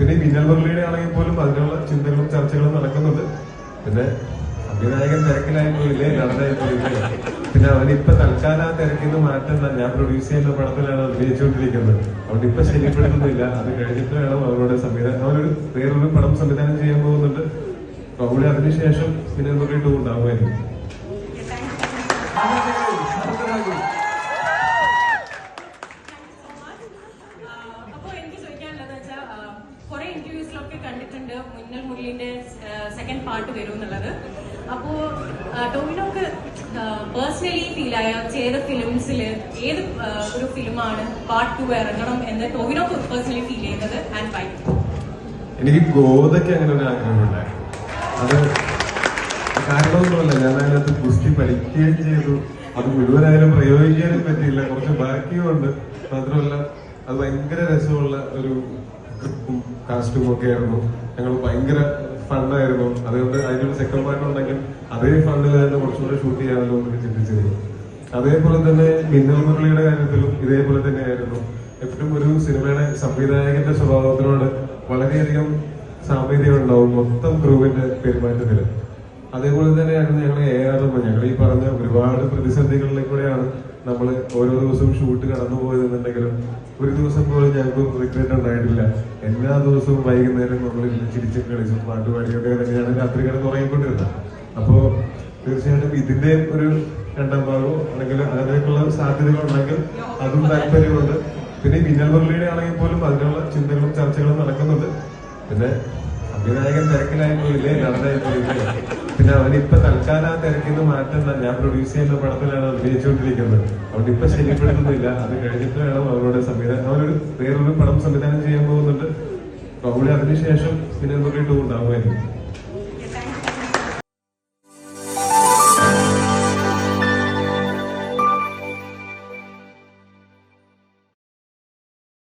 പിന്നെ മിന്നൽ മുരളിയുടെ ആണെങ്കിൽ പോലും അതിനുള്ള ചിന്തകളും ചർച്ചകളും നടക്കുന്നുണ്ട്. പിന്നെ സംവിധായകൻ തിരക്കിലായി പോയില്ലേ നടനായി പോയില്ലേ പിന്നെ അവനിപ്പൊ തൽക്കാലം ആ തിരക്കിൽ നിന്ന് മാറ്റണ്ട. ഞാൻ പ്രൊഡ്യൂസ് ചെയ്യുന്ന പടത്തിലാണ് അഭിനയിച്ചുകൊണ്ടിരിക്കുന്നത് അതുകൊണ്ട് ഇപ്പൊ ശരിപ്പെടുത്തുന്നില്ല അത് കഴിഞ്ഞിട്ട് വേണം അവരുടെ സംവിധാനം അവനൊരു വേറൊരു പടം സംവിധാനം ചെയ്യാൻ പോകുന്നുണ്ട്. അവിടെ അതിനുശേഷം പിന്നെ നമുക്ക് ടൂ ഉണ്ടാവുമായിരിക്കും അപ്പോൾ എനിക്ക് ചോദിക്കാനുള്ളത് വെച്ചാൽ കുറെ ഇന്റർവ്യൂസിലൊക്കെ കണ്ടിട്ടുണ്ട്. മുന്നൽ മുല്ലിന്റെ സെക്കൻഡ് പാർട്ട് വരും എന്നുള്ളത്. അപ്പോ ടോമിനോക്ക് പേഴ്സണലി ഫീൽ ആയ ചെയ്ത ഫിലിംസിൽ ഏത് ഒരു ഫിലിമാണ് പാർട്ട് ടു ഇറങ്ങണം എന്ന് ടോമിനോക്ക് പേഴ്സണലി ഫീൽ ചെയ്യുന്നത് ആൻഡ് വൈ എനിക്ക് ഗോതയ്ക്ക് അങ്ങനെ ഒരു ആഗ്രഹം ആഗ്രഹമുണ്ടായിരുന്നു അത് കാരണമൊന്നുമല്ല ഞാൻ അതിനകത്ത് ഗുസ്തി പഠിക്കുകയും ചെയ്തു. അത് മുഴുവനായാലും പ്രയോഗിക്കാനും പറ്റിയില്ല. കുറച്ച് ബാക്കിയുമുണ്ട്. മാത്രമല്ല അത് ഭയങ്കര രസമുള്ള ഒരു കാസ്റ്റും ഒക്കെ ആയിരുന്നു. ഞങ്ങൾ ഭയങ്കര ഫണ്ടായിരുന്നു അതുകൊണ്ട് അതിനൊരു സെക്കൻഡ് പാർട്ട് ഉണ്ടെങ്കിൽ അതേ ഫണ്ടിൽ തന്നെ കുറച്ചുകൂടെ ഷൂട്ട് ചെയ്യാമല്ലോ എന്നൊക്കെ ചിന്തിച്ചിരുന്നു. അതേപോലെ തന്നെ മിന്നൽ മുരളിയുടെ കാര്യത്തിലും ഇതേപോലെ തന്നെയായിരുന്നു. എപ്പോഴും ഒരു സിനിമയുടെ സംവിധായകന്റെ സ്വഭാവത്തിനോട് വളരെയധികം സാമ്യത ഉണ്ടാവും. മൊത്തം ക്രൂവിന്റെ പെരുമാറ്റത്തിൽ. അതേപോലെ തന്നെയായിരുന്നു ഞങ്ങൾ ഏറെ ഞങ്ങൾ ഈ പറഞ്ഞ ഒരുപാട് പ്രതിസന്ധികളിലേക്കൂടെയാണ് നമ്മൾ ഓരോ ദിവസവും ഷൂട്ട് കടന്നു പോയതെന്നുണ്ടെങ്കിലും ഒരു ദിവസം പോലും ഞങ്ങൾക്ക് റിഗ്രറ്റ് ഉണ്ടായിട്ടില്ല. എല്ലാ ദിവസവും വൈകുന്നേരം നമ്മൾ ചിരിച്ചും കളിച്ചും പാട്ടുപാടിയൊക്കെ തന്നെയാണ് രാത്രി കിടന്ന് ഉറങ്ങിക്കൊണ്ടിരുന്നത് അപ്പോൾ തീർച്ചയായിട്ടും ഇതിന്റെ ഒരു രണ്ടാം ഭാഗവും അല്ലെങ്കിൽ അതിനൊക്കെയുള്ള സാധ്യതകളുണ്ടെങ്കിൽ അതും താല്പര്യമുണ്ട്. പിന്നെ മിന്നൽ മുരളിയുടെ ആണെങ്കിൽ പോലും അതിനുള്ള ചിന്തകളും ചർച്ചകളും നടക്കുന്നുണ്ട്. പിന്നെ സംവിധായകൻ തിരക്കിലായി പോയില്ലേ? നടനായി പോയില്ലേ? പിന്നെ അവനിപ്പൊ തൽക്കാലം ആ തിരക്കിൽ നിന്ന് മാറ്റുന്ന ഞാൻ പ്രൊഡ്യൂസ് ചെയ്യുന്ന പടത്തിലാണ് അഭിനയിച്ചുകൊണ്ടിരിക്കുന്നത് അതുകൊണ്ട് ഇപ്പൊ ശല്യപ്പെടുത്തുന്നില്ല. അത് കഴിഞ്ഞിട്ട് വേണം അവരോട് സംവിധാനം അവനൊരു വേറൊരു പടം സംവിധാനം ചെയ്യാൻ പോകുന്നുണ്ട്. അവിടെ അതിനുശേഷം പിന്നെ എന്തൊക്കെ ഉണ്ടാവുമായിരുന്നു ഉണ്ടാവുമായിരിക്കും